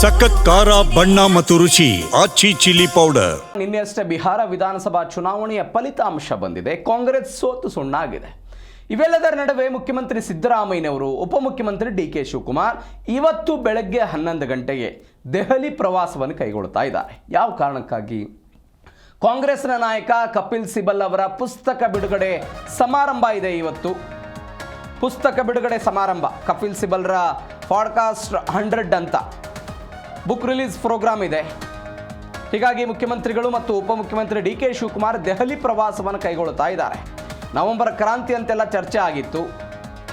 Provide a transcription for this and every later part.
ಸಖತ್ ಖಾರ, ಬಣ್ಣ ಮತ್ತು ರುಚಿ, ಆಚಿ ಚಿಲ್ಲಿ ಪೌಡರ್. ನಿನ್ನೆ ಅಷ್ಟೇ ಬಿಹಾರ ವಿಧಾನಸಭಾ ಚುನಾವಣೆಯ ಫಲಿತಾಂಶ ಬಂದಿದೆ. ಕಾಂಗ್ರೆಸ್ ಸೋತು ಸುಣ್ಣಾಗಿದೆ. ಇವೆಲ್ಲದರ ನಡುವೆ ಮುಖ್ಯಮಂತ್ರಿ ಸಿದ್ದರಾಮಯ್ಯನವರು, ಉಪಮುಖ್ಯಮಂತ್ರಿ ಡಿ ಕೆ ಶಿವಕುಮಾರ್ ಇವತ್ತು ಬೆಳಗ್ಗೆ ಹನ್ನೊಂದು ಗಂಟೆಗೆ ದೆಹಲಿ ಪ್ರವಾಸವನ್ನು ಕೈಗೊಳ್ತಾ ಇದ್ದಾರೆ. ಯಾವ ಕಾರಣಕ್ಕಾಗಿ? ಕಾಂಗ್ರೆಸ್ನ ನಾಯಕ ಕಪಿಲ್ ಸಿಬಲ್ ಅವರ ಪುಸ್ತಕ ಬಿಡುಗಡೆ ಸಮಾರಂಭ ಇದೆ ಇವತ್ತು. ಪುಸ್ತಕ ಬಿಡುಗಡೆ ಸಮಾರಂಭ. ಕಪಿಲ್ ಸಿಬಲ್ರ ಪಾಡ್ಕಾಸ್ಟ್ ಹಂಡ್ರೆಡ್ ಅಂತ. ಬುಕ್ ರಿಲೀಸ್ ಪ್ರೋಗ್ರಾಮ್ ಇದೆ. ಹೀಗಾಗಿ ಮುಖ್ಯಮಂತ್ರಿಗಳು ಮತ್ತು ಉಪಮುಖ್ಯಮಂತ್ರಿ ಡಿ ಕೆ ಶಿವಕುಮಾರ್ ದೆಹಲಿ ಪ್ರವಾಸವನ್ನು ಕೈಗೊಳ್ಳುತ್ತಾ ಇದ್ದಾರೆ. ನವೆಂಬರ್ ಕ್ರಾಂತಿ ಅಂತೆಲ್ಲ ಚರ್ಚೆ ಆಗಿತ್ತು.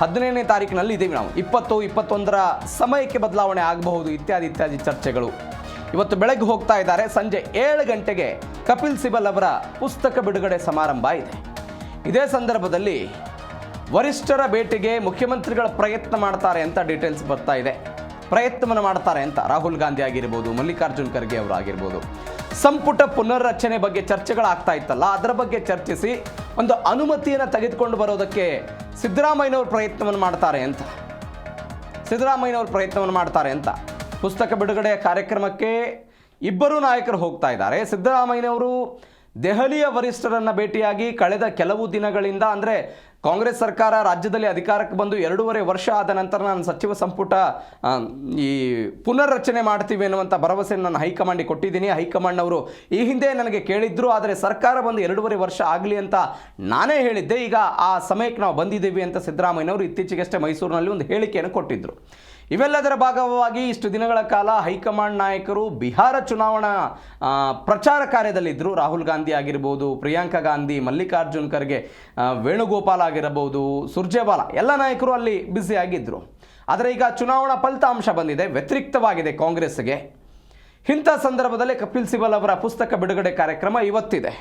ಹದಿನೈದನೇ ತಾರೀಕಿನಲ್ಲಿ ಇದ್ದೀವಿ ನಾವು. ಇಪ್ಪತ್ತು, ಇಪ್ಪತ್ತೊಂದರ ಸಮಯಕ್ಕೆ ಬದಲಾವಣೆ ಆಗಬಹುದು, ಇತ್ಯಾದಿ ಇತ್ಯಾದಿ ಚರ್ಚೆಗಳು. ಇವತ್ತು ಬೆಳಗ್ಗೆ ಹೋಗ್ತಾ ಇದ್ದಾರೆ. ಸಂಜೆ ಏಳು ಗಂಟೆಗೆ ಕಪಿಲ್ ಸಿಬಲ್ ಅವರ ಪುಸ್ತಕ ಬಿಡುಗಡೆ ಸಮಾರಂಭ ಇದೆ. ಇದೇ ಸಂದರ್ಭದಲ್ಲಿ ವರಿಷ್ಠರ ಭೇಟಿಗೆ ಮುಖ್ಯಮಂತ್ರಿಗಳ ಪ್ರಯತ್ನ ಮಾಡ್ತಾರೆ ಅಂತ ಡೀಟೇಲ್ಸ್ ಬರ್ತಾ ಇದೆ. ಪ್ರಯತ್ನವನ್ನು ಮಾಡ್ತಾರೆ ಅಂತ ರಾಹುಲ್ ಗಾಂಧಿ ಆಗಿರ್ಬೋದು, ಮಲ್ಲಿಕಾರ್ಜುನ್ ಖರ್ಗೆ ಅವರು ಆಗಿರ್ಬೋದು. ಸಂಪುಟ ಪುನರ್ರಚನೆ ಬಗ್ಗೆ ಚರ್ಚೆಗಳಾಗ್ತಾ ಇತ್ತಲ್ಲ, ಅದರ ಬಗ್ಗೆ ಚರ್ಚಿಸಿ ಒಂದು ಅನುಮತಿಯನ್ನು ತೆಗೆದುಕೊಂಡು ಬರೋದಕ್ಕೆ ಸಿದ್ದರಾಮಯ್ಯನವರು ಪ್ರಯತ್ನವನ್ನು ಮಾಡ್ತಾರೆ ಅಂತ. ಸಿದ್ದರಾಮಯ್ಯನವರು ಪ್ರಯತ್ನವನ್ನು ಮಾಡ್ತಾರೆ ಅಂತ. ಪುಸ್ತಕ ಬಿಡುಗಡೆ ಕಾರ್ಯಕ್ರಮಕ್ಕೆ ಇಬ್ಬರು ನಾಯಕರು ಹೋಗ್ತಾ ಇದ್ದಾರೆ. ಸಿದ್ದರಾಮಯ್ಯನವರು ದೆಹಲಿಯ ವರಿಷ್ಠರನ್ನು ಭೇಟಿಯಾಗಿ ಕಳೆದ ಕೆಲವು ದಿನಗಳಿಂದ ಅಂದರೆ ಕಾಂಗ್ರೆಸ್ ಸರ್ಕಾರ ರಾಜ್ಯದಲ್ಲಿ ಅಧಿಕಾರಕ್ಕೆ ಬಂದು ಎರಡೂವರೆ ವರ್ಷ ಆದ ನಂತರ ನಾನು ಸಚಿವ ಸಂಪುಟ ಈ ಪುನರ್ರಚನೆ ಮಾಡ್ತೀವಿ ಅನ್ನುವಂಥ ಭರವಸೆ ನಾನು ಹೈಕಮಾಂಡಿಗೆ ಕೊಟ್ಟಿದ್ದೀನಿ. ಹೈಕಮಾಂಡ್ ಅವರು ಈ ಹಿಂದೆ ನನಗೆ ಕೇಳಿದ್ರು, ಆದರೆ ಸರ್ಕಾರ ಬಂದು ಎರಡೂವರೆ ವರ್ಷ ಆಗಲಿ ಅಂತ ನಾನೇ ಹೇಳಿದ್ದೆ. ಈಗ ಆ ಸಮಯಕ್ಕೆ ನಾವು ಬಂದಿದ್ದೀವಿ ಅಂತ ಸಿದ್ದರಾಮಯ್ಯನವರು ಇತ್ತೀಚೆಗಷ್ಟೇ ಮೈಸೂರಿನಲ್ಲಿ ಒಂದು ಹೇಳಿಕೆಯನ್ನು ಕೊಟ್ಟಿದ್ದರು ಇವೆಲ್ಲದರ ಭಾಗವಾಗಿ ಇಷ್ಟು ದಿನಗಳ ಕಾಲ ಹೈಕಮಾಂಡ್ ನಾಯಕರು ಬಿಹಾರ ಚುನಾವಣಾ ಪ್ರಚಾರ ಕಾರ್ಯದಲ್ಲಿದ್ದರು. ರಾಹುಲ್ ಗಾಂಧಿ ಆಗಿರ್ಬೋದು, ಪ್ರಿಯಾಂಕಾ ಗಾಂಧಿ, ಮಲ್ಲಿಕಾರ್ಜುನ್ ಖರ್ಗೆ ವೇಣುಗೋಪಾಲ್ ಆಗಿರಬಹುದು, ಸುರ್ಜೇವಾಲಾ, ಎಲ್ಲ ನಾಯಕರು ಅಲ್ಲಿ ಬ್ಯುಸಿ ಆಗಿದ್ದರು ಆದರೆ ಈಗ ಚುನಾವಣಾ ಫಲಿತಾಂಶ ಬಂದಿದೆ, ವ್ಯತಿರಿಕ್ತವಾಗಿದೆ ಕಾಂಗ್ರೆಸ್ಗೆ ಇಂಥ ಸಂದರ್ಭದಲ್ಲಿ ಕಪಿಲ್ ಸಿಬಲ್ ಅವರ ಪುಸ್ತಕ ಬಿಡುಗಡೆ ಕಾರ್ಯಕ್ರಮ ಇವತ್ತಿದೆ.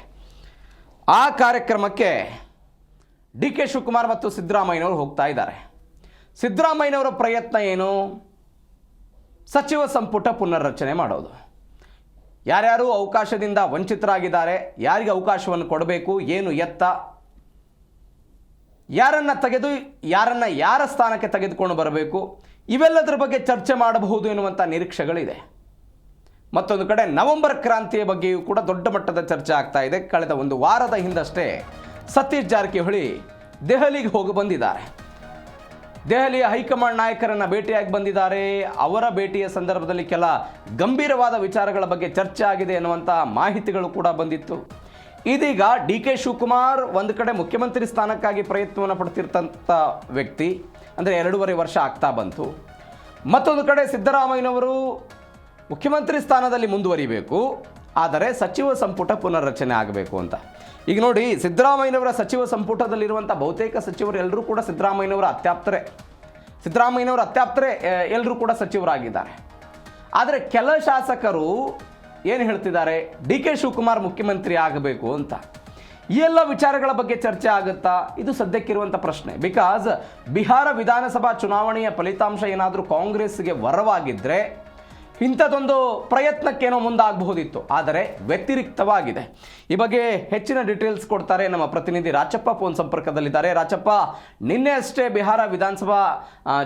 ಆ ಕಾರ್ಯಕ್ರಮಕ್ಕೆ ಡಿ ಕೆ ಶಿವಕುಮಾರ್ ಮತ್ತು ಸಿದ್ದರಾಮಯ್ಯನವರು ಹೋಗ್ತಾ ಇದ್ದಾರೆ. ಸಿದ್ದರಾಮಯ್ಯನವರ ಪ್ರಯತ್ನ ಏನು? ಸಚಿವ ಸಂಪುಟ ಪುನರ್ರಚನೆ ಮಾಡೋದು. ಯಾರ್ಯಾರು ಅವಕಾಶದಿಂದ ವಂಚಿತರಾಗಿದ್ದಾರೆ, ಯಾರಿಗೆ ಅವಕಾಶವನ್ನು ಕೊಡಬೇಕು, ಏನು ಎತ್ತ? ಯಾರನ್ನ ತೆಗೆದು, ಯಾರನ್ನ ಯಾರ ಸ್ಥಾನಕ್ಕೆ ತೆಗೆದುಕೊಂಡು ಬರಬೇಕು? ಇವೆಲ್ಲದರ ಬಗ್ಗೆ ಚರ್ಚೆ ಮಾಡಬಹುದು ಎನ್ನುವಂಥ ನಿರೀಕ್ಷೆಗಳಿದೆ. ಮತ್ತೊಂದು ಕಡೆ ನವೆಂಬರ್ ಕ್ರಾಂತಿಯ ಬಗ್ಗೆಯೂ ಕೂಡ ದೊಡ್ಡ ಮಟ್ಟದ ಚರ್ಚೆ ಆಗ್ತಾ ಇದೆ. ಕಳೆದ ಒಂದು ವಾರದ ಹಿಂದಷ್ಟೇ ಸತೀಶ್ ಜಾರಕಿಹೊಳಿ ದೆಹಲಿಗೆ ಹೋಗಿ ಬಂದಿದ್ದಾರೆ. ದೆಹಲಿಯ ಹೈಕಮಾಂಡ್ ನಾಯಕರನ್ನ ಭೇಟಿಯಾಗಿ ಬಂದಿದ್ದಾರೆ. ಅವರ ಭೇಟಿಯ ಸಂದರ್ಭದಲ್ಲಿ ಕೆಲ ಗಂಭೀರವಾದ ವಿಚಾರಗಳ ಬಗ್ಗೆ ಚರ್ಚೆ ಆಗಿದೆ ಎನ್ನುವಂಥ ಮಾಹಿತಿಗಳು ಕೂಡ ಬಂದಿತ್ತು. ಇದೀಗ ಡಿ ಕೆ ಶಿವಕುಮಾರ್ ಒಂದು ಕಡೆ ಮುಖ್ಯಮಂತ್ರಿ ಸ್ಥಾನಕ್ಕಾಗಿ ಪ್ರಯತ್ನವನ್ನು ಪಡ್ತಿರ್ತಂಥ ವ್ಯಕ್ತಿ, ಅಂದರೆ ಎರಡೂವರೆ ವರ್ಷ ಆಗ್ತಾ ಬಂತು. ಮತ್ತೊಂದು ಕಡೆ ಸಿದ್ದರಾಮಯ್ಯನವರು ಮುಖ್ಯಮಂತ್ರಿ ಸ್ಥಾನದಲ್ಲಿ ಮುಂದುವರಿಬೇಕು, ಆದರೆ ಸಚಿವ ಸಂಪುಟ ಪುನರ್ರಚನೆ ಆಗಬೇಕು ಅಂತ. ಈಗ ನೋಡಿ, ಸಿದ್ದರಾಮಯ್ಯನವರ ಸಚಿವ ಸಂಪುಟದಲ್ಲಿರುವಂಥ ಬಹುತೇಕ ಸಚಿವರು ಎಲ್ಲರೂ ಕೂಡ ಸಿದ್ದರಾಮಯ್ಯನವರ ಅತ್ಯಾಪ್ತರೇ. ಸಿದ್ದರಾಮಯ್ಯನವರ ಅತ್ಯಾಪ್ತರೇ ಎಲ್ಲರೂ ಕೂಡ ಸಚಿವರಾಗಿದ್ದಾರೆ. ಆದರೆ ಕೆಲ ಶಾಸಕರು ಏನು ಹೇಳ್ತಿದ್ದಾರೆ? ಡಿ ಕೆ ಶಿವಕುಮಾರ್ ಮುಖ್ಯಮಂತ್ರಿ ಆಗಬೇಕು ಅಂತ. ಈ ಎಲ್ಲ ವಿಚಾರಗಳ ಬಗ್ಗೆ ಚರ್ಚೆ ಆಗುತ್ತಾ? ಇದು ಸದ್ಯಕ್ಕಿರುವಂಥ ಪ್ರಶ್ನೆ. ಬಿಕಾಸ್ ಬಿಹಾರ ವಿಧಾನಸಭಾ ಚುನಾವಣೆಯ ಫಲಿತಾಂಶ ಏನಾದರೂ ಕಾಂಗ್ರೆಸ್ಗೆ ವರವಾಗಿದ್ದರೆ ಇಂಥದ್ದೊಂದು ಪ್ರಯತ್ನಕ್ಕೇನೋ ಮುಂದಾಗಬಹುದಿತ್ತು ಆದರೆ ವ್ಯತಿರಿಕ್ತವಾಗಿದೆ. ಈ ಬಗ್ಗೆ ಹೆಚ್ಚಿನ ಡೀಟೇಲ್ಸ್ ಕೊಡ್ತಾರೆ ನಮ್ಮ ಪ್ರತಿನಿಧಿ ರಾಚಪ್ಪ ಫೋನ್ ಸಂಪರ್ಕದಲ್ಲಿದ್ದಾರೆ. ರಾಚಪ್ಪ ನಿನ್ನೆ ಅಷ್ಟೇ ಬಿಹಾರ ವಿಧಾನಸಭಾ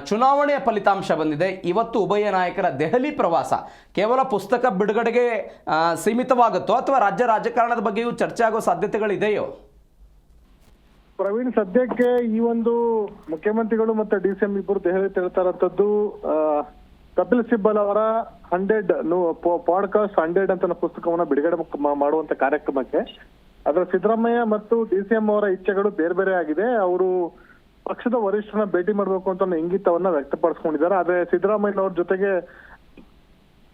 ಚುನಾವಣೆಯ ಫಲಿತಾಂಶ ಬಂದಿದೆ. ಇವತ್ತು ಉಭಯ ನಾಯಕರ ದೆಹಲಿ ಪ್ರವಾಸ ಕೇವಲ ಪುಸ್ತಕ ಬಿಡುಗಡೆಗೆ ಸೀಮಿತವಾಗುತ್ತೋ ಅಥವಾ ರಾಜ್ಯ ರಾಜಕಾರಣದ ಬಗ್ಗೆಯೂ ಚರ್ಚೆ ಆಗೋ ಸಾಧ್ಯತೆಗಳಿದೆಯೋ? ಪ್ರವೀಣ್ ಸದ್ಯಕ್ಕೆ ಈ ಒಂದು ಮುಖ್ಯಮಂತ್ರಿಗಳು ಮತ್ತೆ ಡಿ ಸಿ ಎಂ ಇಬ್ಬರು ದೆಹಲಿ ಆ, ಕಪಿಲ್ ಸಿಬ್ಬಲ್ ಅವರ ಹಂಡ್ರೆಡ್ ಪಾಡ್ಕಾಸ್ಟ್ ಹಂಡ್ರೆಡ್ ಅಂತ ಪುಸ್ತಕವನ್ನ ಬಿಡುಗಡೆ ಮಾಡುವಂತ ಕಾರ್ಯಕ್ರಮಕ್ಕೆ. ಅದರ ಸಿದ್ದರಾಮಯ್ಯ ಮತ್ತು ಡಿ ಸಿ ಎಂ ಅವರ ಇಚ್ಛೆಗಳು ಬೇರೆ ಬೇರೆ ಆಗಿದೆ. ಅವರು ಪಕ್ಷದ ವರಿಷ್ಠರನ್ನ ಭೇಟಿ ಮಾಡಬೇಕು ಅಂತ ಇಂಗಿತವನ್ನ ವ್ಯಕ್ತಪಡಿಸ್ಕೊಂಡಿದ್ದಾರೆ. ಆದ್ರೆ ಸಿದ್ದರಾಮಯ್ಯನವ್ರ ಜೊತೆಗೆ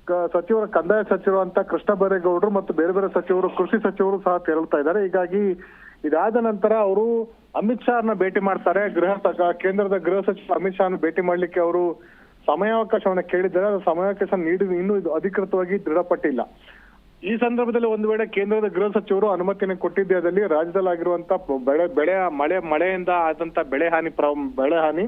ಕ- ಸಚಿವರ ಕಂದಾಯ ಸಚಿವರು ಅಂತ ಕೃಷ್ಣ ಬೈರೇಗೌಡರು ಮತ್ತು ಬೇರೆ ಬೇರೆ ಸಚಿವರು, ಕೃಷಿ ಸಚಿವರು ಸಹ ತೆರಳುತ್ತಾ ಇದ್ದಾರೆ. ಹೀಗಾಗಿ ಇದಾದ ನಂತರ ಅವರು ಅಮಿತ್ ಶಾ ಭೇಟಿ ಮಾಡ್ತಾರೆ. ಗೃಹ ಕೇಂದ್ರದ ಗೃಹ ಸಚಿವ ಅಮಿತ್ ಶಾ ಭೇಟಿ ಮಾಡ್ಲಿಕ್ಕೆ ಅವರು ಸಮಯಾವಕಾಶವನ್ನ ಕೇಳಿದ್ದಾರೆ ಅದು ಸಮಯಾವಕಾಶ ನೀಡಿದ ಇನ್ನೂ ಇದು ಅಧಿಕೃತವಾಗಿ ದೃಢಪಟ್ಟಿಲ್ಲ. ಈ ಸಂದರ್ಭದಲ್ಲಿ ಒಂದು ವೇಳೆ ಕೇಂದ್ರದ ಗೃಹ ಸಚಿವರು ಅನುಮತಿಯನ್ನು ಕೊಟ್ಟಿದ್ದೇ ಅದಲ್ಲಿ ರಾಜ್ಯದಲ್ಲಿ ಆಗಿರುವಂತ ಬೆಳೆ ಬೆಳೆ ಮಳೆ, ಮಳೆಯಿಂದ ಆದಂತ ಬೆಳೆ ಹಾನಿ ಪ್ರ- ಬೆಳೆ ಹಾನಿ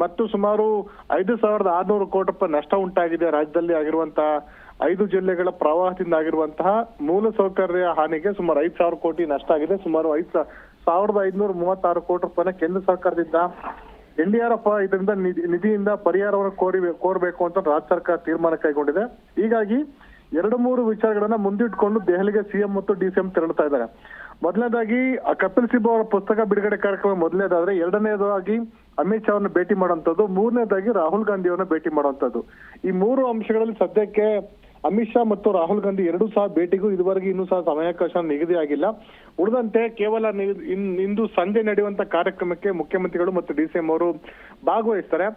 ಮತ್ತು ಸುಮಾರು ಐದು ಸಾವಿರದ ಆರ್ನೂರು ಕೋಟಿ ರೂಪಾಯಿ ನಷ್ಟ ಉಂಟಾಗಿದೆ. ರಾಜ್ಯದಲ್ಲಿ ಆಗಿರುವಂತಹ ಐದು ಜಿಲ್ಲೆಗಳ ಪ್ರವಾಹದಿಂದ ಆಗಿರುವಂತಹ ಮೂಲ ಸೌಕರ್ಯ ಹಾನಿಗೆ ಸುಮಾರು ಐದು ಸಾವಿರ ಕೋಟಿ ನಷ್ಟ ಆಗಿದೆ. ಸುಮಾರು ಐದು ಸಾವಿರದ ಐದ್ನೂರ ಮೂವತ್ತಾರು ಕೋಟಿ ರೂಪಾಯಿನ ಕೇಂದ್ರ ಸರ್ಕಾರದಿಂದ ಎನ್ ಡಿ ಆರ್ ಎಫ್ ಇದರಿಂದ ನಿಧಿ- ನಿಧಿಯಿಂದ ಪರಿಹಾರವನ್ನು ಕೋರಿ ಕೋರಬೇಕು ಅಂತ ರಾಜ್ಯ ಸರ್ಕಾರ ತೀರ್ಮಾನ ಕೈಗೊಂಡಿದೆ. ಹೀಗಾಗಿ ಎರಡು ಮೂರು ವಿಚಾರಗಳನ್ನ ಮುಂದಿಟ್ಕೊಂಡು ದೆಹಲಿಗೆ ಸಿಎಂ ಮತ್ತು ಡಿಸಿಎಂ ತೆರಳುತ್ತಾ ಇದ್ದಾರೆ. ಮೊದಲನೇದಾಗಿ ಕಪಿಲ್ ಸಿಬ್ಬ ಅವರ ಪುಸ್ತಕ ಬಿಡುಗಡೆ ಕಾರ್ಯಕ್ರಮ ಮೊದಲನೇದಾದ್ರೆ, ಎರಡನೇದಾಗಿ ಅಮಿತ್ ಶಾ ಅವರನ್ನ ಭೇಟಿ ಮಾಡುವಂಥದ್ದು, ಮೂರನೇದಾಗಿ ರಾಹುಲ್ ಗಾಂಧಿ ಅವರನ್ನ ಭೇಟಿ ಮಾಡುವಂಥದ್ದು. ಈ ಮೂರು ಅಂಶಗಳಲ್ಲಿ ಸದ್ಯಕ್ಕೆ ಅಮಿತ್ ಶಾ ಮತ್ತು ರಾಹುಲ್ ಗಾಂಧಿ ಎರಡೂ ಸಹ ಭೇಟಿಗೂ ಇದುವರೆಗೆ ಇನ್ನೂ ಸಹ ಸಮಯಾವಕಾಶ ನಿಗದಿ ಆಗಿಲ್ಲ ಉಳಿದಂತೆ ಕೇವಲ ಇಂದು ಸಂಜೆ ನಡೆಯುವಂತ ಕಾರ್ಯಕ್ರಮಕ್ಕೆ ಮುಖ್ಯಮಂತ್ರಿಗಳು ಮತ್ತು ಡಿಸಿಎಂ ಅವರು ಭಾಗವಹಿಸ್ತಾರೆ.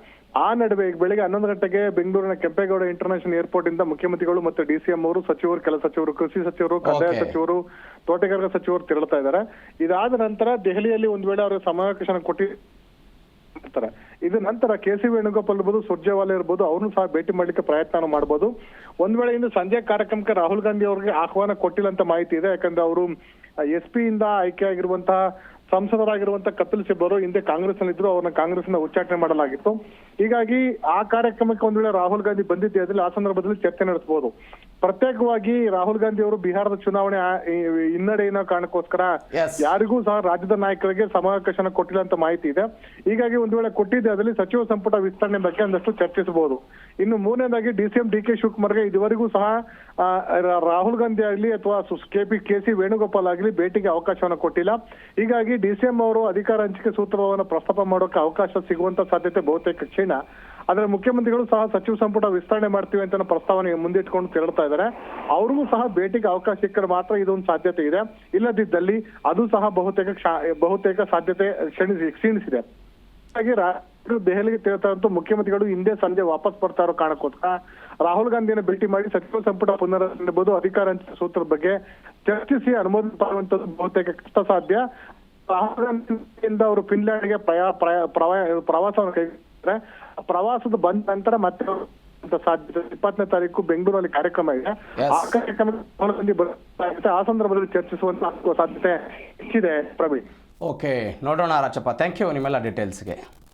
ಆ ನಡುವೆ ಬೆಳಿಗ್ಗೆ ಹನ್ನೊಂದು ಗಂಟೆಗೆ ಬೆಂಗಳೂರಿನ ಕೆಂಪೇಗೌಡ ಇಂಟರ್ನ್ಯಾಷನಲ್ ಏರ್ಪೋರ್ಟ್ ಇಂದ ಮುಖ್ಯಮಂತ್ರಿಗಳು ಮತ್ತು ಡಿಸಿಎಂ ಅವರು ಸಚಿವರು ಕೆಲ ಸಚಿವರು ಕೃಷಿ ಸಚಿವರು ಕಂದಾಯ ಸಚಿವರು ತೋಟಗಾರಿಕಾ ಸಚಿವರು ತೆರಳುತ್ತಾ ಇದ್ದಾರೆ. ಇದಾದ ನಂತರ ದೆಹಲಿಯಲ್ಲಿ ಒಂದು ವೇಳೆ ಅವರಿಗೆ ಸಮಾವೇಶ ಕೊಟ್ಟಿ ಇರ್ತಾರೆ ಇದು ನಂತರ ಕೆ ಸಿ ವೇಣುಗೋಪಾಲ್ ಇರ್ಬೋದು, ಸುರ್ಜೇವಾಲ ಇರ್ಬೋದು, ಅವ್ರನ್ನು ಸಹ ಭೇಟಿ ಮಾಡ್ಲಿಕ್ಕೆ ಪ್ರಯತ್ನ ಮಾಡಬಹುದು ಒಂದ್ ವೇಳೆ ಇನ್ನು ಸಂಜೆ ಕಾರ್ಯಕ್ರಮಕ್ಕೆ ರಾಹುಲ್ ಗಾಂಧಿ ಅವರಿಗೆ ಆಹ್ವಾನ ಕೊಟ್ಟಿಲ್ಲ ಅಂತ ಮಾಹಿತಿ ಇದೆ. ಯಾಕಂದ್ರೆ ಅವರು ಎಸ್ ಪಿ ಇಂದ ಆಯ್ಕೆ ಆಗಿರುವಂತಹ ಸಂಸದರಾಗಿರುವಂತಹ ಕಪಿಲ್ ಸಿಬ್ಬರು ಹಿಂದೆ ಕಾಂಗ್ರೆಸ್ ನಲ್ಲಿದ್ರು ಅವರನ್ನ ಕಾಂಗ್ರೆಸ್ನ ಉಚ್ಚಾಟನೆ ಮಾಡಲಾಗಿತ್ತು. ಹೀಗಾಗಿ ಆ ಕಾರ್ಯಕ್ರಮಕ್ಕೆ ಒಂದ್ ವೇಳೆ ರಾಹುಲ್ ಗಾಂಧಿ ಬಂದಿದ್ದಲ್ಲಿ ಅದ್ರಲ್ಲಿ ಆ ಸಂದರ್ಭದಲ್ಲಿ ಚರ್ಚೆ ನಡೆಸಬಹುದು. ಪ್ರತ್ಯೇಕವಾಗಿ ರಾಹುಲ್ ಗಾಂಧಿ ಅವರು ಬಿಹಾರದ ಚುನಾವಣೆ ಆ- ಹಿನ್ನಡೆ ಏನೋ ಕಾರಣಕ್ಕೋಸ್ಕರ ಯಾರಿಗೂ ಸಹ ರಾಜ್ಯದ ನಾಯಕರಿಗೆ ಸಮಾವೇಶನ ಕೊಟ್ಟಿಲ್ಲ ಅಂತ ಮಾಹಿತಿ ಇದೆ. ಹೀಗಾಗಿ ಒಂದ್ ವೇಳೆ ಕೊಟ್ಟಿದ್ದೆ ಅದರಲ್ಲಿ ಸಚಿವ ಸಂಪುಟ ವಿಸ್ತರಣೆ ಬಗ್ಗೆ ಒಂದಷ್ಟು ಚರ್ಚಿಸಬಹುದು. ಇನ್ನು ಮೂರನೇದಾಗಿ ಡಿಸಿಎಂ ಡಿ ಕೆ ಶಿವಕುಮಾರ್ಗೆ ಇದುವರೆಗೂ ಸಹ ರಾಹುಲ್ ಗಾಂಧಿ ಆಗಲಿ ಅಥವಾ ಕೆಪಿ ಕೆ ಸಿ ವೇಣುಗೋಪಾಲ್ ಆಗಲಿ ಭೇಟಿಗೆ ಅವಕಾಶವನ್ನು ಕೊಟ್ಟಿಲ್ಲ. ಹೀಗಾಗಿ ಡಿಸಿಎಂ ಅವರು ಅಧಿಕಾರ ಹಂಚಿಕೆ ಸೂತ್ರವನ್ನು ಪ್ರಸ್ತಾಪ ಮಾಡೋಕೆ ಅವಕಾಶ ಸಿಗುವಂತ ಸಾಧ್ಯತೆ ಬಹುತೇಕ ಕ್ಷೀಣ. ಆದ್ರೆ ಮುಖ್ಯಮಂತ್ರಿಗಳು ಸಹ ಸಚಿವ ಸಂಪುಟ ವಿಸ್ತರಣೆ ಮಾಡ್ತೀವಿ ಅಂತ ಪ್ರಸ್ತಾವನೆ ಮುಂದಿಟ್ಕೊಂಡು ತೆರಳ್ತಾ ಇದ್ದಾರೆ ಅವ್ರಿಗೂ ಸಹ ಭೇಟಿಗೆ ಅವಕಾಶ ಸಿಕ್ಕರೆ ಮಾತ್ರ ಇದೊಂದು ಸಾಧ್ಯತೆ ಇದೆ. ಇಲ್ಲದಿದ್ದಲ್ಲಿ ಅದು ಸಹ ಬಹುತೇಕ ಬಹುತೇಕ ಸಾಧ್ಯತೆ ಕ್ಷಣಿಸಿ, ಕ್ಷೀಣಿಸಿದೆ. ಹಾಗಾಗಿ ದೆಹಲಿಗೆ ತೆರಳುತ್ತಾ ಮುಖ್ಯಮಂತ್ರಿಗಳು ಹಿಂದೆ ಸಂಜೆ ವಾಪಸ್ ಬರ್ತಾ ಇರೋ ಕಾರಣಕ್ಕೋಸ್ಕರ ರಾಹುಲ್ ಗಾಂಧಿಯನ್ನು ಭೇಟಿ ಮಾಡಿ ಸಚಿವ ಸಂಪುಟ ಪುನರ್ರಚನೆಬಹುದು ಅಧಿಕಾರ ಸೂತ್ರದ ಬಗ್ಗೆ ಚರ್ಚಿಸಿ ಅನುಮೋದನೆ ಪಡೆಯುವಂತದ್ದು ಬಹುತೇಕ ಕಷ್ಟ ಸಾಧ್ಯ ಅವರು ಫಿನ್ಲ್ಯಾಂಡ್ಗೆ ಪ್ರಯಾ ಪ್ರಯಾ- ಪ್ರವಾ- ಪ್ರವಾಸವನ್ನು ಕೈಗೊಂಡಿದ್ದಾರೆ. ಪ್ರವಾಸದ ಬಂದ ನಂತರ ಮತ್ತೆ ಸಾಧ್ಯತೆ ಇಪ್ಪತ್ತನೇ ತಾರೀಕು ಬೆಂಗಳೂರಲ್ಲಿ ಕಾರ್ಯಕ್ರಮ ಇದೆ. ಆ ಕಾರ್ಯಕ್ರಮಕ್ಕೆ ಆ ಸಂದರ್ಭದಲ್ಲಿ ಚರ್ಚಿಸುವಂತ ಸಾಧ್ಯತೆ ಹೆಚ್ಚಿದೆ ಪ್ರವೀಣ್. ಓಕೆ ನೋಡೋಣ ರಾಜಪ್ಪ. ಥ್ಯಾಂಕ್ ಯು ನಿಮ್ಮೆಲ್ಲ ಡೀಟೇಲ್ಸ್ಗೆ